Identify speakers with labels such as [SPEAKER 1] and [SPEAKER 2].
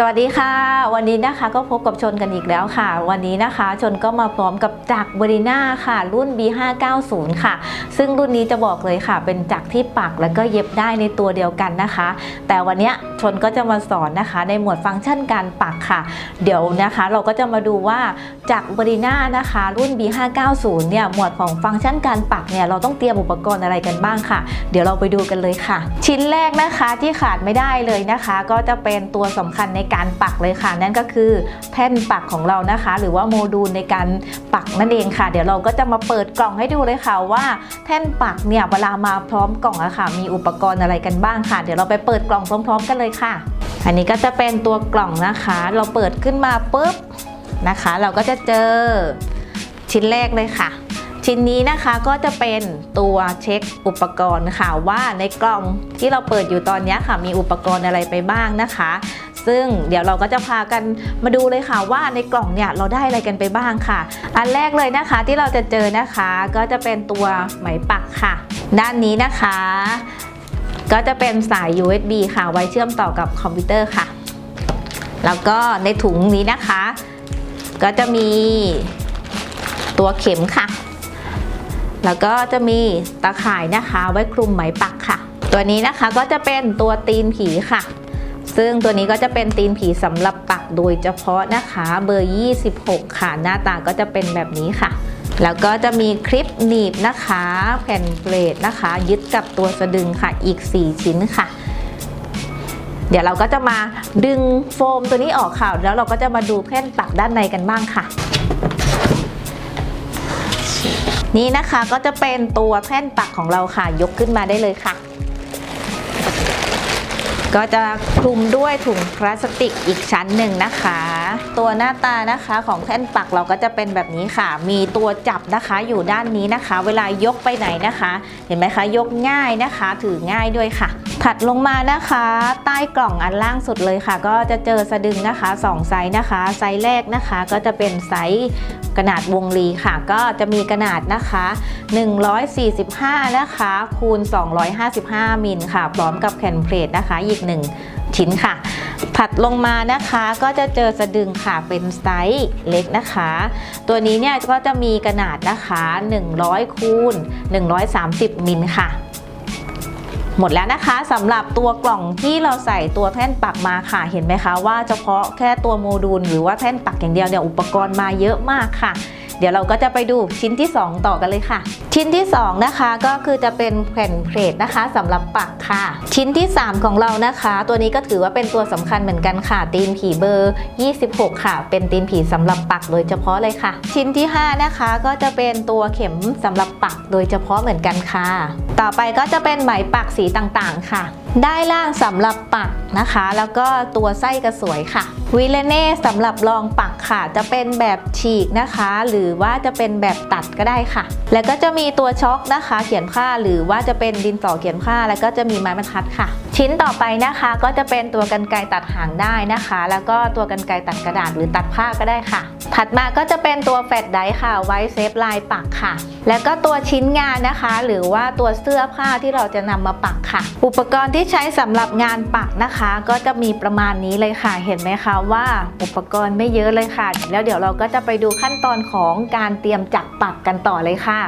[SPEAKER 1] สวัสดีค่ะ วันนี้นะคะก็พบกับชนกันอีกแล้วค่ะ วันนี้นะคะชนก็มาพร้อมกับจักรบริน่าค่ะ รุ่น B590 ค่ะ ซึ่งรุ่นนี้จะบอกเลยค่ะ เป็นจักรที่ปักแล้วก็เย็บได้ในตัวเดียวกันนะคะ แต่วันนี้ชนก็จะมาสอนนะคะ ในหมวดฟังก์ชันการปักค่ะ เดี๋ยวนะคะ เราก็จะมาดูว่าจักรบริน่านะคะ รุ่น B590 เนี่ยหมวดของฟังก์ชันการปักเนี่ยเราต้องเตรียมอุปกรณ์อะไรกันบ้างค่ะ เดี๋ยวเราไปดูกันเลยค่ะ ชิ้นแรกนะคะที่ขาดไม่ได้เลยนะคะ ก็จะเป็นตัวสำคัญในการปักเลยค่ะ นั่นก็คือแผ่นปักของเรานะคะ หรือว่าโมดูลในการปักนั่นเองค่ะ เดี๋ยวเราก็จะมาเปิดกล่องให้ดูเลยค่ะว่าแท่นปักเนี่ยเวลามาพร้อมกล่องอะค่ะ มีอุปกรณ์อะไรกันบ้างค่ะ เดี๋ยวเราไปเปิดกล่องพร้อม ๆ กันเลยค่ะ อันนี้ก็จะเป็นตัวกล่องนะคะ เราเปิดขึ้นมาปุ๊บนะคะ เราก็จะเจอชิ้นแรกเลยค่ะชิ้นนี้นะคะก็จะเป็นตัวเช็คอุปกรณ์ค่ะว่าในกล่องที่เราเปิดอยู่ตอนนี้ค่ะ มีอุปกรณ์อะไรไปบ้างนะคะ ซึ่งเดี๋ยวเราก็จะพากันมาดูเลยค่ะว่าในกล่องเนี่ยเราได้อะไรกันไปบ้างค่ะ อันแรกเลยนะคะที่เราจะเจอนะคะก็จะเป็นตัวไหมปักค่ะ ด้านนี้นะคะ ก็จะเป็นสาย USB ค่ะ ไว้เชื่อมต่อกับคอมพิวเตอร์ค่ะ แล้วก็ในถุงนี้นะคะ ก็จะมีตัวเข็มค่ะ แล้วก็จะมีตาข่ายนะคะ ไว้คลุมไหมปักค่ะ ตัวนี้นะคะก็จะเป็นตัวตีนผีค่ะ ซึ่งตัวนี้ก็จะเป็นตีนผีสำหรับปักโดยเฉพาะนะคะเบอร์ 26 ค่ะ หน้าตาก็จะเป็นแบบนี้ค่ะ แล้วก็จะมีคลิปหนีบนะคะ แผ่นเกรดนะคะ ยึดกับตัวสะดึงค่ะอีก 4 ชิ้นค่ะเดี๋ยวเราก็จะมาดึงโฟมตัวนี้ออกค่ะ แล้วเราก็จะมาดูแผ่นปักด้านในกันบ้างค่ะ นี่นะคะก็จะเป็นตัวแท่นปักของเราค่ะ ยกขึ้นมาได้เลยค่ะ ก็จะคลุมด้วยถุงพลาสติกอีกชั้นหนึ่งนะคะ ตัวหน้าตานะคะของแท่นปักเราก็จะเป็นแบบนี้ค่ะ มีตัวจับนะคะอยู่ด้านนี้นะคะ เวลายกไปไหนนะคะ เห็นไหมคะยกง่ายนะคะ ถือง่ายด้วยค่ะ ถัดลงมานะคะ ใต้กล่องอันล่างสุดเลยค่ะ ก็จะเจอสะดึงนะคะ2ไซส์นะคะไซส์แรกนะคะ ก็จะเป็นไซส์ขนาดวงรีค่ะ ก็จะมีขนาดนะคะ 145 นะคะคูณ 255 มิลค่ะ พร้อมกับแผ่นเพลทนะคะอีก1 ชิ้นค่ะถัดลงมานะคะก็จะเจอสะดึงค่ะเป็นไซส์เล็กนะคะ ตัวนี้เนี่ยก็จะมีขนาดนะคะ 100คูณ130 มิลค่ะหมดแล้วนะคะสำหรับตัวกล่องที่เราใส่ตัวแท่นปักมาค่ะ เห็นไหมคะว่าเฉพาะแค่ตัวโมดูล หรือว่าแท่นปักอย่างเดียวเนี่ยอุปกรณ์มาเยอะมากค่ะ เดี๋ยวเราก็จะไปดูชิ้นที่ 2 ต่อกันเลยค่ะ ชิ้นที่ 2 นะคะก็คือจะเป็นแผ่นเพลทนะคะสำหรับปักค่ะ ชิ้นที่ 3 ของเรานะคะ ตัวนี้ก็ถือว่าเป็นตัวสำคัญเหมือนกันค่ะ ตีนผีเบอร์ 26 ค่ะ เป็นตีนผีสำหรับปักโดยเฉพาะเลยค่ะ ชิ้นที่ 5 นะคะก็จะเป็นตัวเข็มสำหรับปักโดยเฉพาะเหมือนกันค่ะ ต่อไปก็จะเป็นไหมปักสีต่างๆค่ะ ได้ล่างสำหรับปักนะคะ แล้วก็ตัวไส้กระสวยค่ะวิเลเน่สำหรับรองปักค่ะ จะเป็นแบบฉีกนะคะ หรือว่าจะเป็นแบบตัดก็ได้ค่ะ แล้วก็จะมีตัวช็อคนะคะ เขียนผ้าหรือว่าจะเป็นดินสอเขียนผ้า แล้วก็จะมีไม้บรรทัดค่ะ ชิ้นต่อไปนะคะก็จะเป็นตัวกันไกรตัดหางได้นะคะ แล้วก็ตัวกันไกรตัดกระดาษหรือตัดผ้าก็ได้ค่ะ ถัดมาก็จะเป็นตัวแฟลชไดค่ะ ไว้เซฟลายปักค่ะ แล้วก็ตัวชิ้นงานนะคะ หรือว่าตัวเสื้อผ้าที่เราจะนำมาปักค่ะ อุปกรณ์ที่ใช้สำหรับงานปักนะคะ ก็จะมีประมาณนี้เลยค่ะ เห็นไหมคะว่าอุปกรณ์ไม่เยอะเลยค่ะ แล้วเดี๋ยวเราก็จะไปดูขั้นตอนของการเตรียมจักรปักกันต่อเลยค่ะ